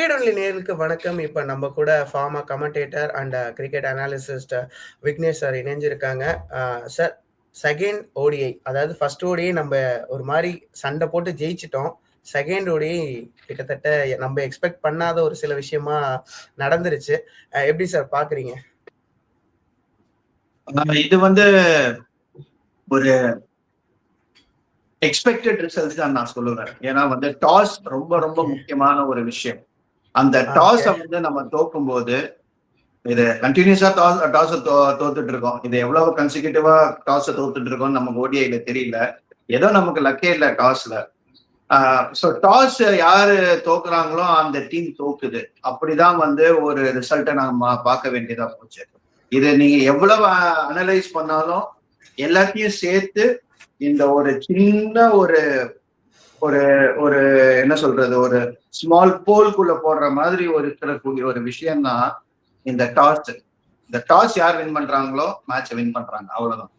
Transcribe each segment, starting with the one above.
Cricket only நேருக்கு வணக்கம். இப்போ நம்ம கூட former commentator and cricket analyst Vignesh sir இணைஞ்சிருக்காங்க. சார் செகண்ட் ஓடிஐ அதாவது ஃபர்ஸ்ட் ஓடிஐ நம்ம ஒரு மாதிரி சண்டை போட்டு ஜெயிச்சிட்டோம். செகண்ட் ஓடிஐ கிட்டத்தட்ட நம்ம எக்ஸ்பெக்ட் பண்ணாத ஒரு சில விஷயமா நடந்துருச்சு. Uh, எப்படி சார் பாக்குறீங்க? இது வந்து ஒரு எக்ஸ்பெக்டட் ரிசல்ட் தான் நான் சொல்லுவேன். ஏன்னா வந்து டாஸ் ரொம்ப ரொம்ப முக்கியமான ஒரு விஷயம். அந்த டாஸை வந்து நம்ம தோக்கும் போது இது கண்டினியூஸா டாஸ் டாஸ் தோத்துட்டு இருக்கோம் இது எவ்வளவு கன்சிக்யூட்டிவா டாஸ் தோத்துட்டு இருக்கோம் நமக்கு ஓடிஐல தெரியல. ஏதோ நமக்கு லக்கே இல்லை டாஸ்ல. ஸோ டாஸ் யாரு தோக்குறாங்களோ அந்த டீம் தோக்குது. அப்படிதான் வந்து ஒரு ரிசல்ட்டை நம்ம பார்க்க வேண்டியதா போச்சு. இது நீங்க எவ்வளவு அனலைஸ் பண்ணாலும் எல்லாத்தையும் சேர்த்து இந்த ஒரு சின்ன ஒரு ஒரு ஒரு என்ன சொல்றது ஒரு ஸ்மால் போல்குள்ள போடுற மாதிரி ஒரு இருக்கக்கூடிய ஒரு விஷயம் தான் இந்த டாஸ் இந்த டாஸ் யார் வின் பண்றாங்களோ மேட்சை வின் பண்றாங்க. அவ்வளவுதான்.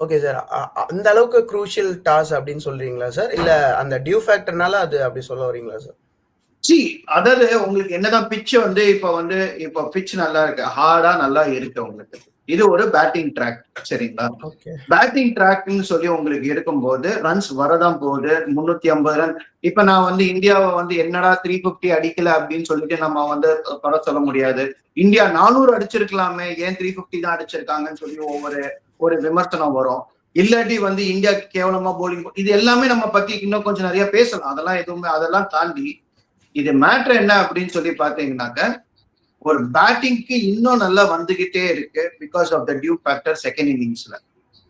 ஓகே சார் அந்த அளவுக்கு குரூஷியல் டாஸ் அப்படின்னு சொல்றீங்களா சார் இல்ல அந்த டியூ ஃபேக்டர்னால அது அப்படி சொல்ல வரீங்களா சார் சி அதாவது உங்களுக்கு என்னதான் பிச் வந்து இப்ப வந்து இப்ப பிச் நல்லா இருக்கு. ஹார்டா நல்லா இருக்கு உங்களுக்கு. இது ஒரு பேட்டிங் ட்ராக் சரிங்களா? பேட்டிங் ட்ராக்னு சொல்லி உங்களுக்கு இருக்கும்போது ரன்ஸ் வரதான் போகுது. முன்னூத்தி ஐம்பது ரன் இப்ப நான் வந்து இந்தியாவை வந்து என்னடா த்ரீ பிப்டி அடிக்கல அப்படின்னு சொல்லிட்டு நம்ம வந்து குறை சொல்ல முடியாது. இந்தியா நானூறு அடிச்சிருக்கலாமே. ஏன் த்ரீ பிப்டி தான் அடிச்சிருக்காங்கன்னு சொல்லி ஒவ்வொரு ஒரு விமர்சனம் வரும். இல்லாட்டி வந்து இந்தியா கேவலமா போலிங் இது எல்லாமே நம்ம பத்தி இன்னும் கொஞ்சம் நிறைய பேசலாம். அதெல்லாம் எதுவுமே அதெல்லாம் தாண்டி இது மேட்ரு என்ன அப்படின்னு சொல்லி பாத்தீங்கன்னாக்க ஒரு பேட்டிங்க்கு இன்னும் நல்லா வந்துகிட்டே இருக்கு because of the dew factor second இன்னிங்ஸ்ல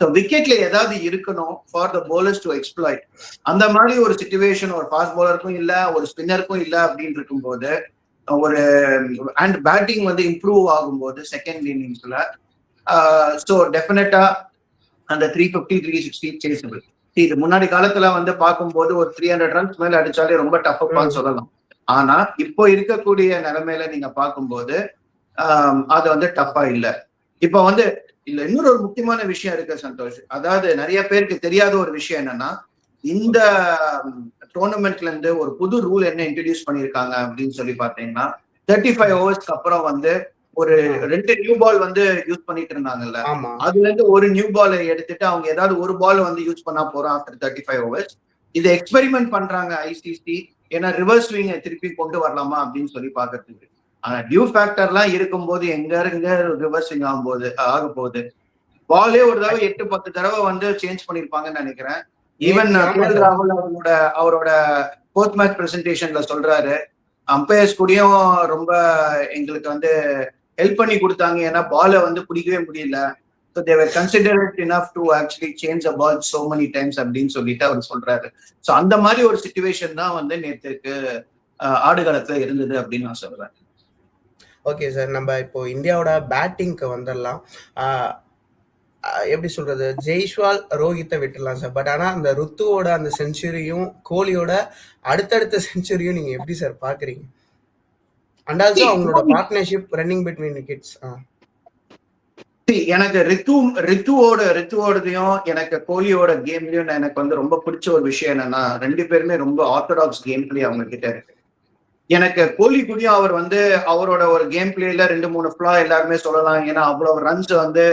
so விக்கெட்ல ஏதாவது இருக்கணும் for the bowlers to exploit அந்த மாதிரி ஒரு சுச்சுவேஷன் ஒரு ஃபாஸ்ட் போலருக்கும் இல்ல ஒரு ஸ்பின்னருக்கும் இல்ல அப்படின்னு இருக்கும்போது ஒரு அண்ட் பேட்டிங் வந்து இம்ப்ரூவ் ஆகும்போது செகண்ட் இன்னிங்ஸ்ல ஸோ டெஃபினட்டா அந்த three fifty three sixty chasable இது முன்னாடி காலத்துல வந்து பார்க்கும்போது ஒரு த்ரீ ஹண்ட்ரட் ரன்ஸ் மேல அடிச்சாலே ரொம்ப டஃப்பான்னு சொல்லலாம். ஆனா இப்போ இருக்கக்கூடிய நிலைமையில நீங்க பார்க்கும்போது ஆஹ் அது வந்து டஃபா இல்ல. இப்ப வந்து இல்ல இன்னொரு ஒரு முக்கியமான விஷயம் இருக்கு சந்தோஷ். அதாவது நிறைய பேருக்கு தெரியாத ஒரு விஷயம் என்னன்னா இந்த டோர்னமெண்ட்ல இருந்து ஒரு புது ரூல் என்ன இன்ட்ரடியூஸ் பண்ணிருக்காங்க அப்படின்னு சொல்லி பாத்தீங்கன்னா தேர்ட்டி ஃபைவ் ஓவர்ஸ்க்கு அப்புறம் வந்து ஒரு ரெண்டு நியூ பால் வந்து யூஸ் பண்ணிட்டு இருந்தாங்கல்ல. அதுல இருந்து ஒரு நியூ பால் எடுத்துட்டு அவங்க ஏதாவது ஒரு பால் வந்து யூஸ் பண்ணா போறோம் ஆஃப்டர் தேர்ட்டி ஃபைவ் ஓவர்ஸ் இதை எக்ஸ்பெரிமெண்ட் பண்றாங்க ஐசிசி ஏன்னா ரிவர்ஸ் ஸ்விங் திருப்பி கொண்டு வரலாமா அப்படின்னு சொல்லி பாக்குறதுக்கு ஆனா டியூ ஃபேக்டர்லாம் இருக்கும்போது எங்க எங்க ரிவர்ஸ் ஸ்விங் ஆகும்போது ஆக போகுது பாலே ஒரு தடவை எட்டு பத்து தடவை வந்து சேஞ்ச் பண்ணிருப்பாங்கன்னு நினைக்கிறேன். ஈவன். ராகுல் அவரோட அவரோட போஸ்ட் மேட்ச் பிரசன்டேஷன்ல சொல்றாரு அம்பையர்ஸ் கூடயும் ரொம்ப எங்களுக்கு வந்து ஹெல்ப் பண்ணி கொடுத்தாங்க. ஏன்னா பாலை வந்து பிடிக்கவே முடியல. So they were considered enough to actually change a ball so many times அப்படின்னு சொல்லிட்டு அவர் சொல்றாரு. ஸோ அந்த மாதிரி ஒரு சுச்சுவேஷன் தான் வந்து நேற்றுக்கு ஆடுகளத்துல இருந்தது அப்படின்னு நான் சொல்றேன். ஓகே சார் நம்ம இப்போ இந்தியாவோட பேட்டிங்க்கு வந்துடலாம். எப்படி சொல்றது? ஜெய்ஷ்வால் ரோஹித்தை விட்டுடலாம் சார் பட் ஆனா அந்த ருத்துவோட அந்த செஞ்சுரியும் கோலியோட அடுத்தடுத்த செஞ்சுரியும் நீங்க எப்படி சார் பாக்குறீங்க? அண்ட் ஆல்சோ அவங்களோட பார்ட்னர்ஷிப் ரன்னிங் பிட்வீன் விக்கெட்ஸ் எனக்கு ரித்து ரித்துவோட ரித்துவோடதையும் எனக்கு கோலியோட கேம்லயும் எனக்கு வந்து ரொம்ப பிடிச்ச ஒரு விஷயம் என்னன்னா ரெண்டு பேருமே ரொம்ப ஆர்த்தடாக்ஸ் கேம் பிளே அவங்க கிட்ட இருக்கு. எனக்கு கோலி கூடயும் அவர் வந்து அவரோட ஒரு கேம் பிளேல ரெண்டு மூணு ஃபிளா எல்லாருமே சொல்லலாம். ஏன்னா அவ்வளவு ரன்ஸ் வந்து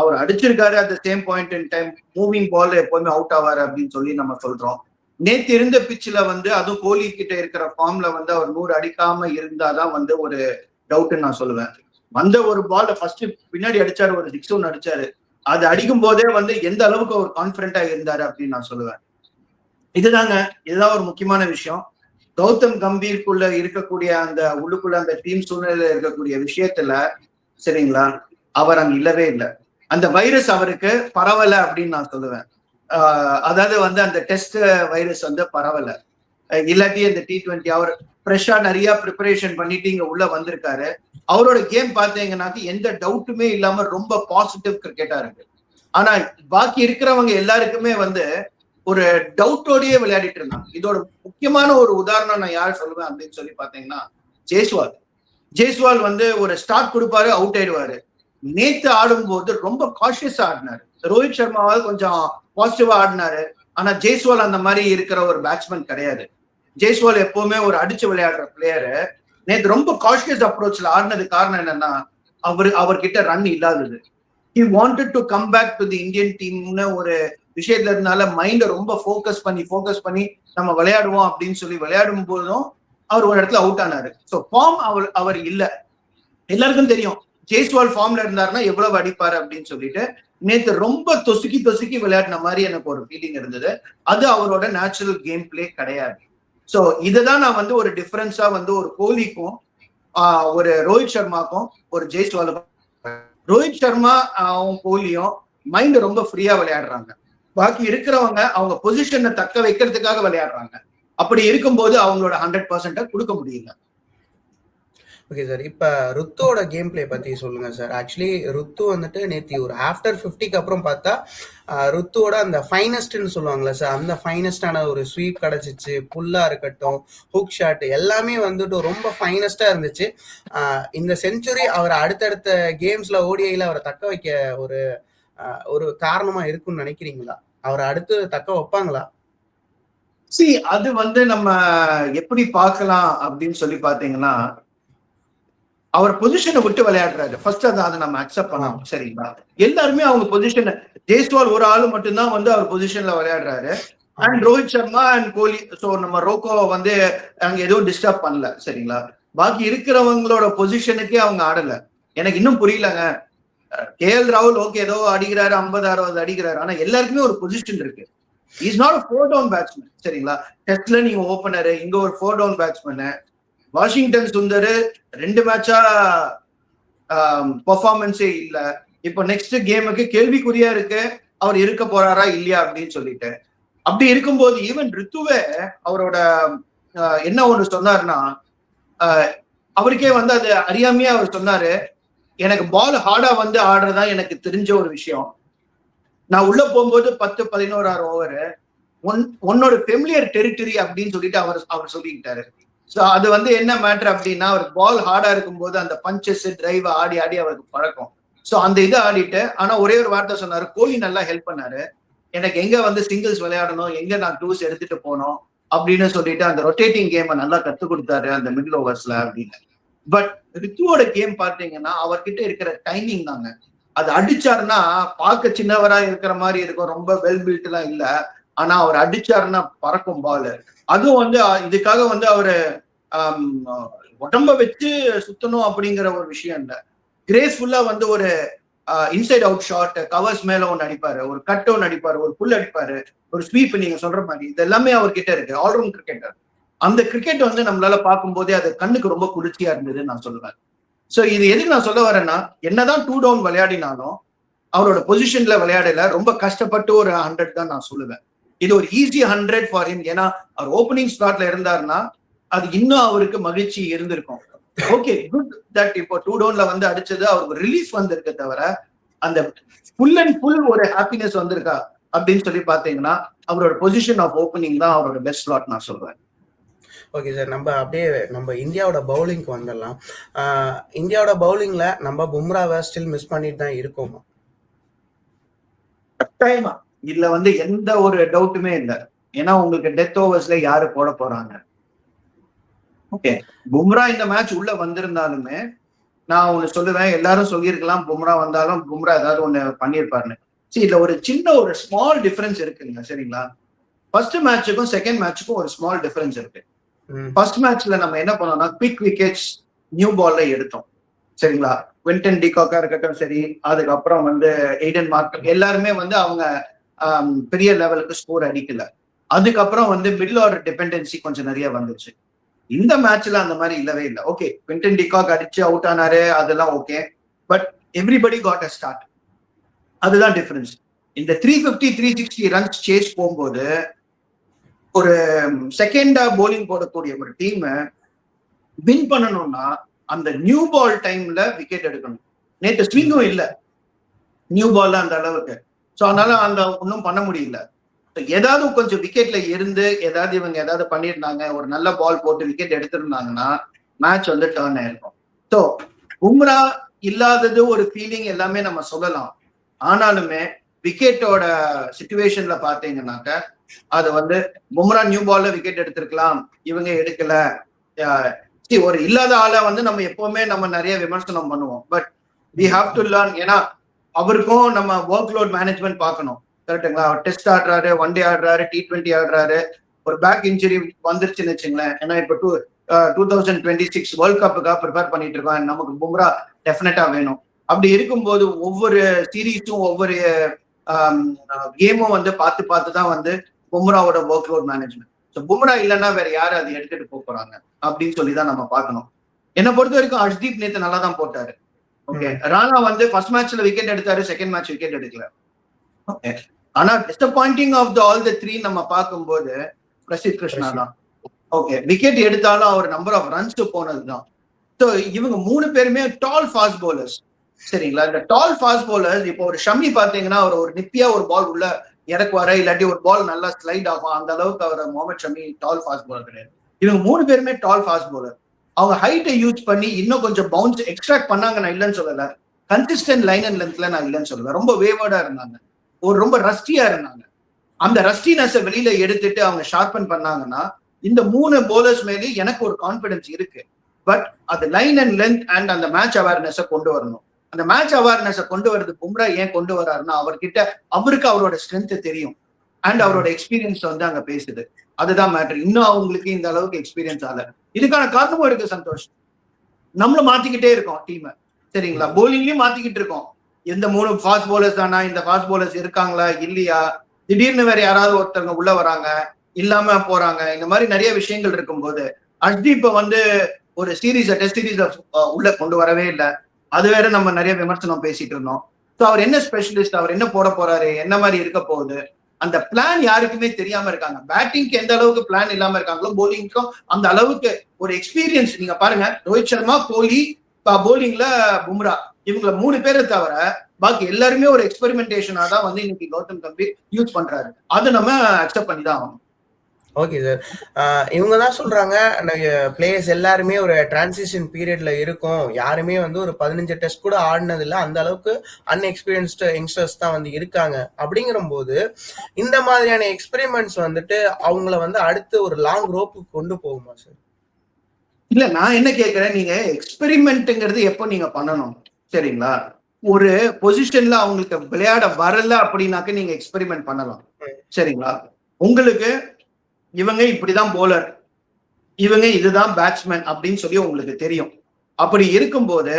அவர் அடிச்சிருக்காரு at the same point in time moving ball எப்பவுமே அவுட் ஆவார் அப்படின்னு சொல்லி நம்ம சொல்றோம். நேத்து இருந்த பிச்சில் வந்து அதுவும் கோலி கிட்ட இருக்கிற ஃபார்ம்ல வந்து அவர் நூறு அடிக்காம இருந்தாதான் வந்து ஒரு டவுட்னு நான் சொல்லுவேன். வந்த ஒரு பால் ஃபர்ஸ்ட் பின்னாடி அடிச்சாரு ஒரு சிக்ஸ் ஒன் அடிச்சாரு. அது அடிக்கும் போதே வந்து எந்த அளவுக்கு அவர் கான்பிடண்டா இருந்தாரு அப்படின்னு நான் சொல்லுவேன். இதுதாங்க இதுதான் ஒரு முக்கியமான விஷயம். கௌதம் கம்பீருக்குள்ள இருக்கக்கூடிய அந்த உள்ளுக்குள்ள அந்த டீம் சூழ்நிலையில இருக்கக்கூடிய விஷயத்துல சரிங்களா? அவர் அங்க இல்லவே இல்லை. அந்த வைரஸ் அவருக்கு பரவல அப்படின்னு நான் சொல்லுவேன். அதாவது வந்து அந்த டெஸ்ட் வைரஸ் வந்து பரவல. இல்லாட்டி அந்த டி டுவெண்ட்டி அவர் ஃப்ரெஷ்ஷா நிறைய ப்ரிப்பரேஷன் பண்ணிட்டு இங்க உள்ள வந்திருக்காரு. அவரோட கேம் பார்த்தீங்கன்னாக்க எந்த டவுட்டுமே இல்லாம ரொம்ப பாசிட்டிவ் கிரிக்கெட்டா இருக்கு ஆனா பாக்கி இருக்கிறவங்க எல்லாருக்குமே வந்து ஒரு டவுட்டோடயே விளையாடிட்டு இருந்தாங்க. இதோட முக்கியமான ஒரு உதாரணம் நான் யார் சொல்லுவேன் அப்படின்னு சொல்லி பாத்தீங்கன்னா ஜெய்ஸ்வால். ஜெய்ஸ்வால் வந்து ஒரு ஸ்டார்ட் கொடுப்பாரு அவுட் ஆயிடுவாரு. நேத்து ஆடும்போது ரொம்ப காஷியஸா ஆடினாரு. ரோஹித் சர்மாவால் கொஞ்சம் பாசிட்டிவா ஆடினாரு. ஆனா ஜெய்ஸ்வால் அந்த மாதிரி இருக்கிற ஒரு பேட்ஸ்மேன் கிடையாது. ஜெய்ஸ்வால் எப்பவுமே ஒரு அடிச்சு விளையாடுற பிளேயரு நேற்று ரொம்ப காஷியஸ் அப்ரோச்ல ஆடினது காரணம் என்னன்னா அவர் அவர்கிட்ட ரன் இல்லாதது. He wanted to come back to the Indian டீம்னு ஒரு விஷயத்துல இருந்தால மைண்டை ரொம்ப ஃபோக்கஸ் பண்ணி ஃபோக்கஸ் பண்ணி நம்ம விளையாடுவோம் அப்படின்னு சொல்லி விளையாடும் போதும் அவர் ஒரு இடத்துல அவுட் ஆனாரு. ஸோ ஃபார்ம் அவர் அவர் இல்லை. எல்லாருக்கும் தெரியும். ஜெய்ஸ்வால் ஃபார்ம்ல இருந்தாருன்னா எவ்வளவு அடிப்பாரு அப்படின்னு சொல்லிட்டு நேத்து ரொம்ப தொசுக்கி தொசுக்கி விளையாடின மாதிரி எனக்கு ஒரு ஃபீலிங் இருந்தது. அது அவரோட நேச்சுரல் கேம் பிளே கிடையாது. ஸோ இதுதான் நான் வந்து ஒரு டிஃபரன்ஸா வந்து ஒரு கோலிக்கும் ஆஹ், ஒரு ரோஹித் சர்மாக்கும் ஒரு ஜெய்ஸ்வாலுக்கும் ரோஹித் சர்மா கோலியும் மைண்ட் ரொம்ப ஃப்ரீயா விளையாடுறாங்க. பாக்கி இருக்கிறவங்க அவங்க பொசிஷனை தக்க வைக்கிறதுக்காக விளையாடுறாங்க. அப்படி இருக்கும்போது அவங்களோட ஹண்ட்ரட் பர்சன்ட கொடுக்க முடியல. ஓகே சார் இப்போ ருத்தோட கேம் பிளே பற்றி சொல்லுங்கள் சார் ஆக்சுவலி ருத்து வந்துட்டு நேற்று ஒரு ஆஃப்டர் ஃபிஃப்டிக்கு அப்புறம் பார்த்தா ருத்துவோட அந்த ஃபைனஸ்ட்னு சொல்லுவாங்களே சார் அந்த ஃபைனஸ்டான ஒரு ஸ்வீப் கிடச்சிச்சு. புல்லாக இருக்கட்டும் ஹுக் ஷாட் எல்லாமே வந்துட்டு ரொம்ப ஃபைனஸ்டாக இருந்துச்சு. இந்த செஞ்சுரி அவர் அடுத்தடுத்த கேம்ஸில் ஓடிஐயில் அவரை தக்க வைக்க ஒரு ஒரு காரணமாக இருக்கும்னு நினைக்கிறீங்களா? அவரை அடுத்து தக்க வைப்பாங்களா? சி அது வந்து நம்ம எப்படி பார்க்கலாம் அப்படின்னு சொல்லி பாத்தீங்கன்னா அவர் பொசிஷனை விட்டு விளையாடுறாரு. ஃபர்ஸ்ட் அதை அதை நம்ம அக்செப்ட் பண்ணலாம் சரிங்களா? எல்லாருமே அவங்க பொசிஷன் ஜெய்ஸ்வால் ஒரு ஆளு மட்டும்தான் வந்து அவர் பொசிஷன்ல விளையாடுறாரு. And Rohit Sharma and Kohli so நம்ம ரோக்கோ வந்து அங்க எதுவும் டிஸ்டர்ப் பண்ணல சரிங்களா? பாக்கி இருக்கிறவங்களோட பொசிஷனுக்கே அவங்க ஆடல. எனக்கு இன்னும் புரியலங்க. கே எல் ராகுல் ஓகே ஏதோ அடிக்கிறாரு ஐம்பது அறுபது அடிக்கிறாரு. ஆனா எல்லாருக்குமே ஒரு பொசிஷன் இருக்கு. Is not four down batsman சரிங்களா? டெஸ்ட்ல நீங்க ஓபனரு இங்க ஒரு four down batsman Washington Sundar ரெண்டு மேட்சா பர்ஃபார்மன்ஸே இல்லை. இப்போ நெக்ஸ்ட் கேமுக்கு கேள்விக்குறியா இருக்கு. அவர் இருக்க போறாரா இல்லையா அப்படின்னு சொல்லிட்டு. அப்படி இருக்கும்போது ஈவன் ரித்துவே அவரோட என்ன ஒன்று சொன்னாருன்னா அவருக்கே வந்து அது அறியாமையே அவர் சொன்னாரு. எனக்கு பால் ஹார்டா வந்து ஆடுறதா எனக்கு தெரிஞ்ச ஒரு விஷயம். நான் உள்ள போகும்போது பத்து பதினோராறு ஓவரு ஒன் உன்னோட ஃபெமிலியர் டெரிட்டரி அப்படின்னு சொல்லிட்டு அவர் அவர் சொல்லிக்கிட்டாரு. ஸோ அது வந்து என்ன மேட்ரு அப்படின்னா அவர் பால் ஹார்டா இருக்கும்போது அந்த பஞ்சஸ் டிரைவ் ஆடி ஆடி அவருக்கு பழக்கம். ஸோ அந்த இதை ஆடிட்டு ஆனா ஒரே ஒரு வார்த்தை சொன்னாரு கோலி நல்லா ஹெல்ப் பண்ணாரு. எனக்கு எங்க வந்து சிங்கிள்ஸ் விளையாடணும் எங்க நான் டூஸ் எடுத்துட்டு போனோம் அப்படின்னு சொல்லிட்டு அந்த ரொட்டேட்டிங் கேமை நல்லா கற்றுக் கொடுத்தாரு அந்த மிடில் ஓவர்ஸ்ல அப்படின்னு. பட் ரித்துவோட கேம் பார்த்தீங்கன்னா அவர்கிட்ட இருக்கிற டைமிங் தாங்க. அது அடிச்சாருன்னா பார்க்க சின்னவரா இருக்கிற மாதிரி இருக்கும். ரொம்ப வெல் பில்ட் எல்லாம் ஆனா அவர் அடிச்சாருன்னா பறக்கும் பால். அதுவும் வந்து இதுக்காக வந்து அவரு உடம்ப வச்சு சுத்தணும் அப்படிங்கிற ஒரு விஷயம் இல்லை. கிரேஸ்ஃபுல்லா வந்து ஒரு இன்சைட் அவுட் ஷாட் கவர்ஸ் மேல ஒன்று அடிப்பாரு ஒரு கட் ஒன்று அடிப்பாரு ஒரு புல் அடிப்பாரு ஒரு ஸ்வீப் நீங்க சொல்ற மாதிரி. இது எல்லாமே அவர்கிட்ட இருக்கு. ஆல்ரவுண்ட் கிரிக்கெட்டர் அந்த கிரிக்கெட் வந்து நம்மளால பார்க்கும்போதே அது கண்ணுக்கு ரொம்ப குளிர்ச்சியா இருந்தது நான் சொல்லுவேன். சோ இது எதுக்கு நான் சொல்ல வரேன்னா என்னதான் டூ டவுன் விளையாடினாலும் அவரோட பொசிஷன்ல விளையாடல ரொம்ப கஷ்டப்பட்டு ஒரு ஹண்ட்ரட் தான் நான் சொல்லுவேன். இது ஒரு ஈஸி ஹண்ட்ரட் ஃபார் ஹிம் ஏன்னா அவர் ஓப்பனிங் ஸ்லாட்ல இருந்தாருன்னா அது இன்னும் அவருக்கு மகிழ்ச்சி இருந்திருக்கும். ஓகே குட் தட் இப்போ டூ டவுன்ல வந்து அடிச்சது அவருக்கு ரிலீஃப் வந்திருக்க தவிர அந்த ஃபுல் அண்ட் ஃபுல் ஒரு ஹாப்பினஸ் வந்திருக்கா? அப்படின்னு சொல்லி பாத்தீங்கன்னா அவரோட பொசிஷன் ஆஃப் ஓப்பனிங் தான் அவரோட பெஸ்ட் ஸ்லாட் நான் சொல்றேன். ஓகே சார் நம்ம அப்படியே நம்ம இந்தியாவோட பவுலிங்க்கு வந்துடலாம். இந்தியாவோட பவுலிங்ல நம்ம பும்ராவை ஸ்டில் மிஸ் பண்ணிட்டு தான் இருக்கோமா? கட்டாயமா. இதுல வந்து எந்த ஒரு டவுட்டுமே இல்லை. ஏன்னா உங்களுக்கு டெத் ஓவர்ஸ்ல யாரு போட போறாங்க? ஓகே பும்ரா இந்த மேட்ச் உள்ள வந்திருந்தாலுமே நான் ஒண்ணு சொல்லுவேன். எல்லாரும் சொல்லியிருக்கலாம் பும்ரா வந்தாலும் பும்ரா ஏதாவது ஒண்ணு பண்ணியிருப்பாருன்னு. சரி இதுல ஒரு சின்ன ஒரு ஸ்மால் டிஃபரன்ஸ் இருக்குங்க சரிங்களா? ஃபர்ஸ்ட் மேட்சுக்கும் செகண்ட் மேட்சுக்கும் ஒரு ஸ்மால் டிஃபரன்ஸ் இருக்கு. ஃபர்ஸ்ட் மேட்ச்ல நம்ம என்ன பண்ணோம்னா குவிக் விக்கெட்ஸ் நியூ பால்ல எடுத்தோம். சரிங்களா? வின்டன் டிகாக்கா இருக்கட்டும் சரி அதுக்கப்புறம் வந்து எய்டன் மார்க் எல்லாருமே வந்து அவங்க பெரிய லெவலுக்கு ஸ்கோர் அடிக்கல. அதுக்கப்புறம் வந்து மிடில் ஆர்டர் டிபெண்டன்சி கொஞ்சம் நிறைய வந்துச்சு. இந்த மேட்ச்ல அந்த மாதிரி இல்லவே இல்லை. ஓகே வின்டன் டிகாக் அடிச்சு அவுட் ஆனாரு அதெல்லாம் okay but everybody got a start அதுதான் டிஃபரன்ஸ் இந்த three fifty three sixty runs chase போகும்போது ஒரு செகண்டா போலிங் போடக்கூடிய ஒரு டீம் வின் பண்ணணும்னா அந்த நியூ பால் டைம்ல விக்கெட் எடுக்கணும். நேற்று ஸ்விங்கும் இல்லை. நியூ பால்ல அந்த அளவுக்கு. ஸோ அதனால அந்த ஒன்றும் பண்ண முடியல. ஏதாவது கொஞ்சம் விக்கெட்ல இருந்து ஏதாவது இவங்க ஏதாவது பண்ணியிருந்தாங்க ஒரு நல்ல பால் போட்டு விக்கெட் எடுத்திருந்தாங்கன்னா மேட்ச் வந்து டேர்ன் ஆயிருக்கும் ஸோ பும்ரா இல்லாதது ஒரு ஃபீலிங் எல்லாமே நம்ம சொல்லலாம். ஆனாலுமே விக்கெட்டோட சுச்சுவேஷன்ல பாத்தீங்கன்னாக்க அது வந்து பும்ரா நியூ பால்ல விக்கெட் எடுத்திருக்கலாம் இவங்க எடுக்கல. ஒரு இல்லாத ஆளை வந்து நம்ம எப்பவுமே நம்ம நிறைய விமர்சனம் பண்ணுவோம். But we have to learn ஏன்னா அவருக்கும் நம்ம ஒர்க் லோட் மேனேஜ்மெண்ட் பார்க்கணும் கரெக்டுங்களா அவர் டெஸ்ட் ஆடுறாரு ஒன் டே ஆடுறாரு டி டுவெண்ட்டி ஆடுறாரு. ஒரு பேக் இன்ஜுரி வந்துருச்சுன்னு வச்சுங்களேன். ஏன்னா இப்போ two two thousand twenty six world கப்புக்காக prepare பண்ணிட்டு இருக்கோம். நமக்கு பும்ரா டெஃபினட்டா வேணும். அப்படி இருக்கும்போது ஒவ்வொரு சீரீஸும் ஒவ்வொரு கேமும் வந்து பார்த்து பார்த்து தான் வந்து பும்ராவோட work load management so Bumrah இல்லைன்னா வேற யாரும் அதை எடுத்துட்டு போக போறாங்க. அப்படின்னு சொல்லி தான் நம்ம பார்க்கணும். என்னை பொறுத்த வரைக்கும் ஹர்ஷ்தீப் நேத்து நல்லா தான் போட்டாரு. ஓகே ராணா வந்து ஃபர்ஸ்ட் மேட்ச்ல விக்கெட் எடுத்தாரு செகண்ட் மேட்ச் விக்கெட் எடுக்கல. ஓகே ஆனா disappointing of the all the three நம்ம பார்க்கும்போது பிரசித் கிருஷ்ணா தான். ஓகே விக்கெட் எடுத்தாலும் அவர் நம்பர் ஆஃப் ரன்ஸ் போனது தான் ஸோ இவங்க மூணு பேருமே டால் ஃபாஸ்ட் bowlers. சரிங்களா? இந்த டால் ஃபாஸ்ட் bowlers இப்போ ஒரு ஷம்மி பாத்தீங்கன்னா அவர் ஒரு நிப்பியா ஒரு பால் உள்ள இறக்குவாரு? இல்லாட்டி ஒரு பால் நல்லா ஸ்லைட் ஆகும். அந்த அளவுக்கு அவர் Mohammed Shami tall fast bowler கிடையாது. இவங்க மூணு பேருமே டால் ஃபாஸ்ட் bowler. அவங்க ஹைட்டை யூஸ் பண்ணி இன்னும் கொஞ்சம் பவுன்ஸ் எக்ஸ்ட்ராக்ட் பண்ணாங்க நான் இல்லைன்னு சொல்லல. கன்சிஸ்டன்ட் லைன் அண்ட் லென்த்ல நான் இல்லைன்னு சொல்லல. ரொம்ப வேவர்டா இருந்தாங்க. ஒரு ரொம்ப ரஸ்டியா இருந்தாங்க. அந்த ரஸ்டினஸை வெளியில எடுத்துட்டு அவங்க ஷார்பன் பண்ணாங்கன்னா இந்த மூணு போலர்ஸ் மேலே எனக்கு ஒரு கான்பிடன்ஸ் இருக்கு. பட் அது லைன் அண்ட் லென்த் அண்ட் அந்த மேட்ச் அவேர்னஸை கொண்டு வரணும். அந்த மேட்ச் அவேர்னஸை கொண்டு வரது பும்ரா ஏன் கொண்டு வராருன்னா அவர்கிட்ட அவருக்கு அவரோட ஸ்ட்ரென்த் தெரியும். அண்ட் அவரோட எக்ஸ்பீரியன்ஸ் வந்து அங்க பேசுது. அதுதான் மேட்ரு இன்னும் அவங்களுக்கு இந்த அளவுக்கு எக்ஸ்பீரியன்ஸ் ஆகல. இதுக்கான காரணமும் இருக்கு சந்தோஷ். நம்மளும் மாத்திக்கிட்டே இருக்கோம் டீமை சரிங்களா? போலிங்லயும் மாத்திக்கிட்டு இருக்கோம். எந்த மூணு ஃபாஸ்ட் போலர்ஸ் தானா? இந்த ஃபாஸ்ட் போலர்ஸ் இருக்காங்களா? இல்லையா? திடீர்னு வேற யாராவது ஒருத்தவங்க உள்ள வராங்க இல்லாம போறாங்க இந்த மாதிரி நிறைய விஷயங்கள் இருக்கும்போது அஷ்தீப்பை வந்து ஒரு சீரீஸ டெஸ்ட் சீரீஸ் உள்ள கொண்டு வரவே இல்லை. அது வேற நம்ம நிறைய விமர்சனம் பேசிட்டு இருந்தோம். ஸோ அவர் என்ன ஸ்பெஷலிஸ்ட் அவர் என்ன போட போறாரு என்ன மாதிரி இருக்க போகுது? அந்த பிளான் யாருக்குமே தெரியாம இருக்காங்க. பேட்டிங்க்கு எந்த அளவுக்கு பிளான் இல்லாம இருக்காங்களோ போலிங்க்கும் அந்த அளவுக்கு ஒரு எக்ஸ்பீரியன்ஸ் நீங்க பாருங்க ரோஹித் சர்மா கோலி போலிங்ல பும்ரா. இவங்கள மூணு பேரை தவிர பாக்கி எல்லாருமே ஒரு எக்ஸ்பெரிமெண்டேஷனா தான் வந்து இன்னைக்கு கௌதம் கம்பீர் யூஸ் பண்றாரு. அதை நம்ம அக்செப்ட் பண்ணி தான் ஆகணும். ஓகே சார் இவங்க தான் சொல்றாங்க பிளேயர்ஸ் எல்லாருமே ஒரு டிரான்சிஷன் பீரியட்ல இருக்கும். யாருமே வந்து ஒரு பதினஞ்சு டெஸ்ட் கூட ஆடினது இல்ல அந்த அளவுக்கு அன்எக்ஸ்பீரியன்ஸ்டு யங்ஸ்டர்ஸ் தான் வந்து இருக்காங்க. அப்படிங்கிற போது இந்த மாதிரியான எக்ஸ்பெரிமெண்ட்ஸ் வந்துட்டு அவங்கள வந்து அடுத்து ஒரு லாங் ரோப்புக்கு கொண்டு போகுமா சார் இல்ல நான் என்ன கேக்குறேன் நீங்க எக்ஸ்பெரிமெண்ட்ங்கிறது எப்போ நீங்க பண்ணணும் சரிங்களா? ஒரு பொசிஷன்ல அவங்களுக்கு விளையாட வரல அப்படின்னாக்க நீங்க எக்ஸ்பெரிமெண்ட் பண்ணலாம் சரிங்களா? உங்களுக்கு இவங்க இப்படிதான் போலர் இவங்க இதுதான் பேட்ஸ்மேன் அப்படின்னு சொல்லி உங்களுக்கு தெரியும். அப்படி இருக்கும்போது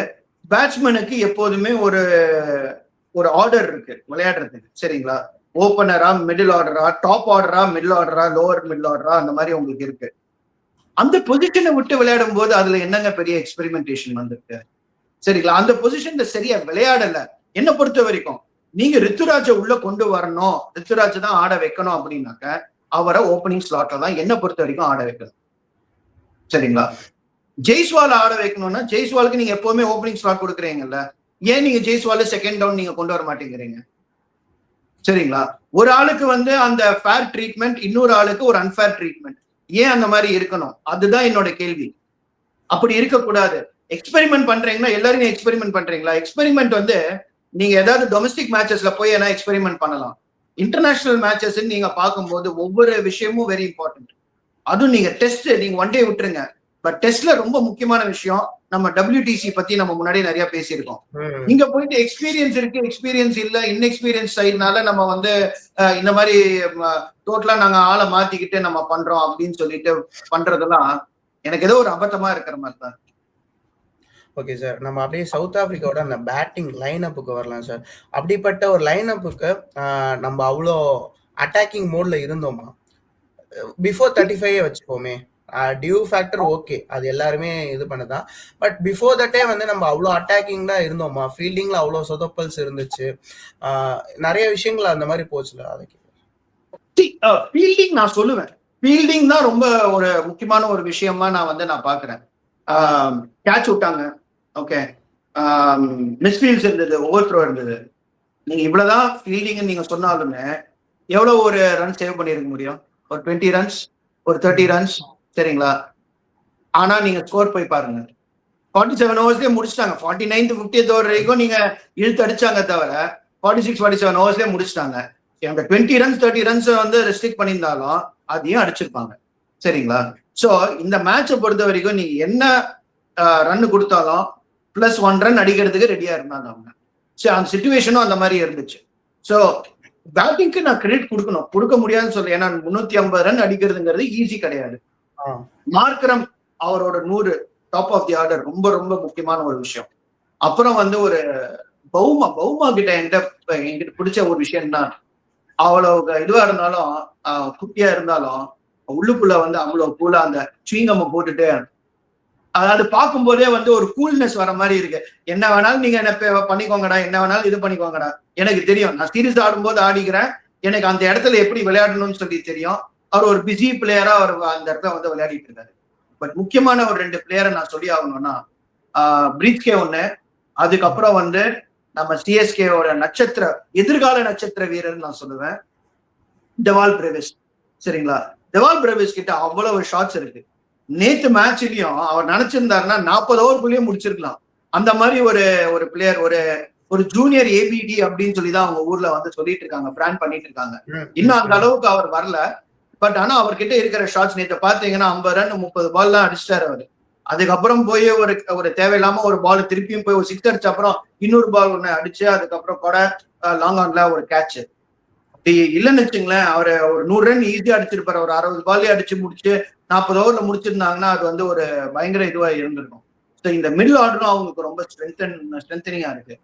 பேட்ஸ்மேனுக்கு எப்போதுமே ஒரு ஒரு ஆர்டர் இருக்கு விளையாடுறதுக்கு. சரிங்களா? ஓப்பனரா மிடில் ஆர்டரா டாப் ஆர்டரா மிடில் ஆர்டரா லோவர் மிடில் ஆர்டரா அந்த மாதிரி உங்களுக்கு இருக்கு. அந்த பொசிஷனை விட்டு விளையாடும் போது அதுல என்னங்க பெரிய எக்ஸ்பெரிமெண்டேஷன் வந்திருக்கு? சரிங்களா? அந்த பொசிஷன்ல சரியா விளையாடல. என்ன பொறுத்த வரைக்கும் நீங்க ரித்துராஜ உள்ள கொண்டு வரணும். ரித்துராஜ் தான் ஆட வைக்கணும் அப்படின்னாக்க அவரை ஓப்பனிங் ஸ்லாட்ல தான் என்ன பொறுத்த வரைக்கும் ஆட வைக்கணும். சரிங்களா? ஜெய்ஸ்வால் ஆட வைக்கணும்னா ஜெய்ஸ்வாலுக்கு நீங்க எப்பவுமே ஓப்பனிங் ஸ்லாட் கொடுக்குறீங்கல்ல ஏன் நீங்க ஜெய்ஸ்வால செகண்ட் டவுன் நீங்க கொண்டு வர மாட்டேங்கிறீங்க? சரிங்களா? ஒரு ஆளுக்கு வந்து அந்த ஃபேர் ட்ரீட்மெண்ட் இன்னொரு ஆளுக்கு ஒரு அன்ஃபேர் ட்ரீட்மெண்ட் ஏன் அந்த மாதிரி இருக்கணும்? அதுதான் என்னோட கேள்வி. அப்படி இருக்கக்கூடாது. எக்ஸ்பெரிமெண்ட் பண்றீங்கன்னா எல்லாரும் எக்ஸ்பெரிமெண்ட் பண்றீங்களா? எக்ஸ்பெரிமெண்ட் வந்து நீங்க ஏதாவது டொமஸ்டிக் மேட்சஸ்ல போய் என்ன எக்ஸ்பெரிமெண்ட் பண்ணலாம். இன்டர்நேஷனல் மேட்சஸ் நீங்க பார்க்கும்போது ஒவ்வொரு விஷயமும் வெரி இம்பார்ட்டன்ட் அதுவும் நீங்க டெஸ்ட் நீங்க ஒன் டே விட்டுருங்க. பட் டெஸ்ட்ல ரொம்ப முக்கியமான விஷயம் நம்ம டபிள்யூடிசி பத்தி நம்ம முன்னாடி நிறைய பேசியிருக்கோம். இங்க போயிட்டு எக்ஸ்பீரியன்ஸ் இருக்கு எக்ஸ்பீரியன்ஸ் இல்ல இன்எக்ஸ்பீரியன்ஸ் சைடுனால நம்ம வந்து இந்த மாதிரி டோட்டலா நாங்க ஆளை மாத்திக்கிட்டு நம்ம பண்றோம் அப்படின்னு சொல்லிட்டு பண்றதெல்லாம் எனக்கு ஏதோ ஒரு அபத்தமா இருக்கிற மாதிரி தான் ஓகே சார் நம்ம அப்படியே சவுத் ஆப்பிரிக்காவோட அந்த பேட்டிங் லைன் அப்புக்கு வரலாம் சார் அப்படிப்பட்ட ஒரு லைன் அப்புக்கு நம்ம அவ்வளோ அட்டாக்கிங் மோட்ல இருந்தோமா? பிஃபோர் தேர்ட்டி ஃபைவ் வச்சுக்கோமே. டியூ ஃபேக்டர் ஓகே அது எல்லாருமே இது பண்ணதான். பட் பிஃபோர் தட்டே வந்து நம்ம அவ்வளோ அட்டாக்கிங் தான் இருந்தோமா? ஃபீல்டிங்ல அவ்வளோ சொதப்பல்ஸ் இருந்துச்சு. நிறைய விஷயங்கள் அந்த மாதிரி போச்சுல அதுக்கு ஃபீல்டிங் நான் சொல்லுவேன். ஃபீல்டிங் தான் ரொம்ப ஒரு முக்கியமான ஒரு விஷயமா நான் வந்து நான் பாக்குறேன். கேட்ச் விட்டாங்க. ஓகே மிஸ்ஃபீல்ஸ் um, இருந்தது ஓவர் த்ரோ இருந்தது. நீங்க இவ்வளவுதான் ஃபீலிங் நீங்க சொன்னாலுமே எவ்வளவு ஒரு ரன் சேவ் பண்ணிருக்க முடியும்? ஒரு டுவெண்ட்டி ரன்ஸ் ஒரு தேர்ட்டி ரன்ஸ் சரிங்களா? ஆனா நீங்க ஸ்கோர் போய் பாருங்க. ஃபார்ட்டி செவன் ஓவர்ஸ்லேயே முடிச்சிட்டாங்க. ஃபார்ட்டி நைன்த் ஃபிஃப்டியத் ஓவர் வரைக்கும் நீங்க இழுத்து அடிச்சாங்க தவிர ஃபார்ட்டி சிக்ஸ் ஃபார்ட்டி செவன் ஓவர்ஸ்லேயே முடிச்சிட்டாங்க. அந்த டுவெண்ட்டி ரன்ஸ் தேர்ட்டி ரன்ஸ் வந்து ரெஸ்ட்ரிக்ட் பண்ணியிருந்தாலும் அதையும் அடிச்சிருப்பாங்க. சரிங்களா? ஸோ இந்த மேட்சை பொறுத்த வரைக்கும் நீங்க என்ன ரன் கொடுத்தாலும் பிளஸ் ஒன் ரன் அடிக்கிறதுக்கு ரெடியா இருந்தாங்க அவங்க. ஸோ அந்த சுச்சுவேஷனும் அந்த மாதிரி இருந்துச்சு. ஸோ பேட்டிங்க்கு நான் கிரெடிட் கொடுக்கணும். கொடுக்க முடியாதுன்னு சொல்ல ஏன்னா முன்னூத்தி ஐம்பது ரன் அடிக்கிறதுங்கிறது ஈஸி கிடையாது. ஆ. மார்க்கரம் அவரோட நூறு டாப் ஆஃப் தி ஆர்டர் ரொம்ப ரொம்ப முக்கியமான ஒரு விஷயம். அப்புறம் வந்து ஒரு பௌமா பௌமா கிட்ட என்கிட்ட என்கிட்ட பிடிச்ச ஒரு விஷயம்னா அவ்வளவு இதுவா இருந்தாலும் குட்டியா இருந்தாலும் உள்ளுக்குள்ள வந்து அவ்வளவு கூலா அந்த சுவீங்கம்ம போட்டுட்டு அதாவது பார்க்கும்போதே வந்து ஒரு கூல்னஸ் வர மாதிரி இருக்கு. என்ன வேணாலும் நீங்க என்ன பண்ணிக்கோங்கடா என்ன வேணாலும் இது பண்ணிக்கோங்கடா. எனக்கு தெரியும். நான் சீரியஸ் ஆடும்போது ஆடிக்கிறேன். எனக்கு அந்த இடத்துல எப்படி விளையாடணும்னு சொல்லி தெரியும். அவர் ஒரு பிஸி பிளேயரா அவர் அந்த இடத்துல வந்து விளையாடிட்டு இருக்காரு. பட் முக்கியமான ஒரு ரெண்டு பிளேயரை நான் சொல்லி ஆகணும்னா பிரீத்கே ஒண்ணு. அதுக்கப்புறம் வந்து நம்ம சிஎஸ்கேவோட நட்சத்திர எதிர்கால நட்சத்திர வீரர் நான் சொல்லுவேன். டெவால் பிரேவிஸ் சரிங்களா? டெவால் பிரேவிஸ் கிட்ட அவ்வளவு ஷாட்ஸ் இருக்கு. நேத்து மேட்ச்லயும் அவர் நினைச்சிருந்தாருன்னா நாற்பது ஓவருக்குள்ளேயே முடிச்சிருக்கலாம். அந்த மாதிரி ஒரு ஒரு பிளேயர் ஒரு ஒரு ஜூனியர் ஏபிடி அப்படின்னு சொல்லி தான் அவங்க ஊர்ல வந்து சொல்லிட்டு இருக்காங்க பிராண்ட் பண்ணிட்டு இருக்காங்க. இன்னும் அந்த அளவுக்கு அவர் வரல. பட் ஆனா அவர்கிட்ட இருக்கிற ஷாட்ஸ் நேற்று பாத்தீங்கன்னா ஐம்பது ரன் முப்பது பால் தான் அடிச்சிட்டாரு அவரு. அதுக்கப்புறம் போய் ஒரு ஒரு தேவையில்லாம ஒரு பால் திருப்பியும் போய் ஒரு சிக்ஸ் அடிச்ச அப்புறம் இன்னொரு பால் ஒண்ணு அடிச்சு அதுக்கப்புறம் கூட லாங் ஆன்ல ஒரு கேட்ச் அப்படி இல்லைன்னு வச்சுங்களேன் அவர் ஒரு நூறு ரன் ஈஸியா அடிச்சிருப்பாரு. ஒரு அறுபது பாலே அடிச்சு முடிச்சு நாற்பது ஓவர்ல முடிச்சிருந்தாங்கன்னா அது வந்து ஒரு பயங்கர இதுவா இருந்திருக்கும். ஸோ இந்த மிடில் ஆர்டரும் அவங்களுக்கு ரொம்ப ஸ்ட்ரென்தன் ஸ்ட்ரென்தனிங்கா இருக்கு.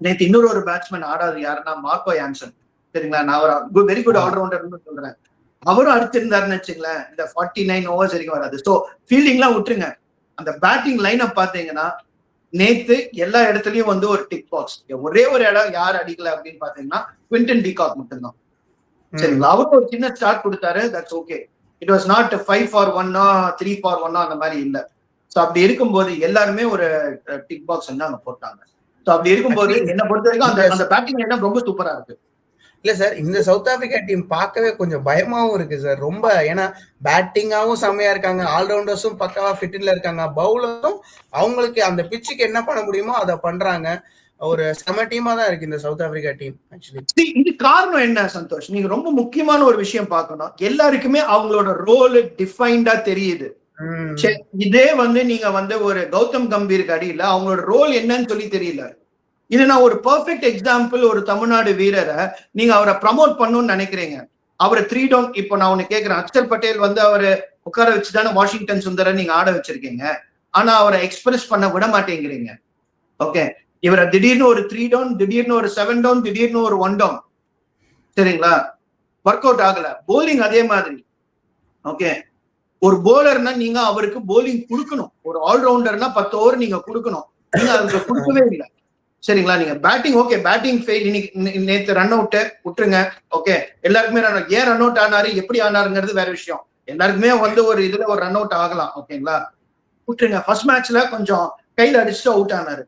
நேற்று இன்னொரு ஒரு பேட்ஸ்மேன் ஆடாது யாருன்னா மார்க்கோ யான்சன். சரிங்களா? நான் அவர் வெரி குட் ஆல்ரவுண்டர்னு சொல்றேன். அவரும் அடிச்சிருந்தாருன்னு வச்சுங்களேன் இந்த ஃபார்ட்டி நைன் ஓவர்ஸ் வரைக்கும் வராது. ஸோ ஃபீல்டிங்லாம் விட்டுருங்க. அந்த பேட்டிங் லைன் அப் பாத்தீங்கன்னா நேத்து எல்லா இடத்துலயும் வந்து ஒரு டிக் பாக்ஸ் ஒரே ஒரு இடம் யார் அடிக்கல அப்படின்னு பாத்தீங்கன்னா குவிண்டன் டிகாக் மட்டும்தான். சரிங்களா? அவரும் ஒரு சின்ன ஸ்டார்ட் கொடுத்தாரு. That's okay it was not five for ஒன்னா த்ரீ ஃபார் ஒன்னா அந்த மாதிரி இல்ல. ஸோ அப்படி இருக்கும்போது எல்லாருமே ஒரு டிக் பாக்ஸ் வந்து அங்க போட்டாங்க. ஸோ அப்படி இருக்கும்போது என்ன பொறுத்த வரைக்கும் அந்த அந்த பேட்டிங் லைன் ரொம்ப சூப்பரா இருக்கு. இல்ல சார் இந்த சவுத் ஆப்பிரிக்கா டீம் பார்க்கவே கொஞ்சம் பயமாவும் இருக்கு சார். ரொம்ப ஏன்னா பேட்டிங்காவும் செம்மையா இருக்காங்க. ஆல்ரவுண்டர்ஸும் பக்காவா ஃபிட்ல இருக்காங்க. பவுலரும் அவங்களுக்கு அந்த பிச்சுக்கு என்ன பண்ண முடியுமோ அதை பண்றாங்க. ஒரு செம டீமா தான் இருக்கு இந்த சவுத் ஆப்பிரிக்கா டீம் ஆக்சுவலி இது காரணம் என்ன சந்தோஷ்? நீங்க ரொம்ப முக்கியமான ஒரு விஷயம் பார்க்கணும். எல்லாருக்குமே அவங்களோட ரோல் டிஃபைன்டா தெரியுது. இதே வந்து நீங்க வந்து ஒரு கௌதம் கம்பீருக்கு அடியில அவங்களோட ரோல் என்னன்னு சொல்லி தெரியல. இது நான் ஒரு பெர்ஃபெக்ட் எக்ஸாம்பிள் ஒரு தமிழ்நாடு வீரரை நீங்க அவரை ப்ரமோட் பண்ணணும்னு நினைக்கிறீங்க. அவரை த்ரீ டவுன் இப்போ நான் உனக்கு கேட்கிறேன் அக்ஷர் பட்டேல் வந்து அவரை உட்கார வச்சு தானே வாஷிங்டன் சுந்தரை நீங்க ஆட வச்சிருக்கீங்க. ஆனா அவரை எக்ஸ்பிரஸ் பண்ண விட மாட்டேங்கிறீங்க. ஓகே இவரை திடீர்னு ஒரு த்ரீ டவுன் திடீர்னு ஒரு செவன் டவுன் திடீர்னு ஒரு ஒன் டவுன் சரிங்களா? ஒர்க் அவுட் ஆகல. போலிங் அதே மாதிரி. ஓகே ஒரு போலர்னா நீங்க அவருக்கு போலிங் கொடுக்கணும். ஒரு ஆல்ரவுண்டர்னா பத்து ஓவர் நீங்க கொடுக்கணும். நீங்க அதுக்கு கொடுக்கவே இல்லை. சரிங்களா? நீங்க பேட்டிங் ஓகே பேட்டிங் ஃபெயில் இன்னைக்கு நேற்று நேத்து ரன் அவுட்டு விட்டுருங்க. ஓகே எல்லாருக்குமே ரன் ஏன் ரன் அவுட் ஆனாரு? எப்படி ஆனாருங்கிறது வேற விஷயம். எல்லாருக்குமே வந்து ஒரு இதுல ஒரு ரன் அவுட் ஆகலாம். ஓகேங்களா விட்டுருங்க. ஃபர்ஸ்ட் மேட்ச்ல கொஞ்சம் கையில அடிச்சுட்டு அவுட் ஆனாரு.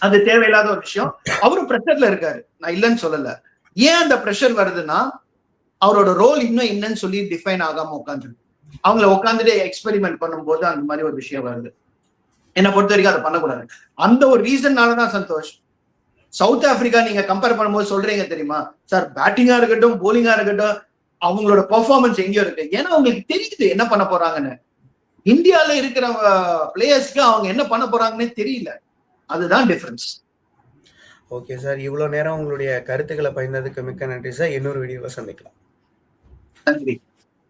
அது தேவையில்லாத ஒரு விஷயம். அவரும் ப்ரெஷர்ல இருக்காரு. நான் இல்லைன்னு சொல்லல. ஏன் அந்த ப்ரெஷர் வருதுன்னா அவரோட ரோல் இன்னும் என்னன்னு சொல்லி டிஃபைன் ஆகாம உட்காந்துருக்கு அவங்கள உட்காந்துட்டு எக்ஸ்பெரிமெண்ட் பண்ணும்போது அந்த மாதிரி ஒரு விஷயம் வருது. என்னை பொறுத்த வரைக்கும் அதை பண்ணக்கூடாது. அந்த ஒரு ரீசன்னால தான் சந்தோஷ். சவுத் ஆப்பிரிக்கா நீங்க கம்பேர் பண்ணும்போது சொல்றீங்க தெரியுமா? சார் பேட்டிங்கா இருக்கட்டும் போலிங்கா இருக்கட்டும் அவங்களோட பெர்ஃபார்மன்ஸ் எங்கேயோ இருக்கு. ஏன்னா அவங்களுக்கு தெரியுது என்ன பண்ண போறாங்கன்னு. இந்தியால இருக்கிற பிளேயர்ஸ்க்கு அவங்க என்ன பண்ண போறாங்கன்னே தெரியல. அதுதான் டிஃபரன்ஸ் ஓகே சார் இவ்வளவு நேரம் உங்களுடைய கருத்துக்களை பகிர்ந்ததுக்கு மிக்க நன்றி சார் இன்னொரு வீடியோவை சந்திக்கலாம். நன்றி.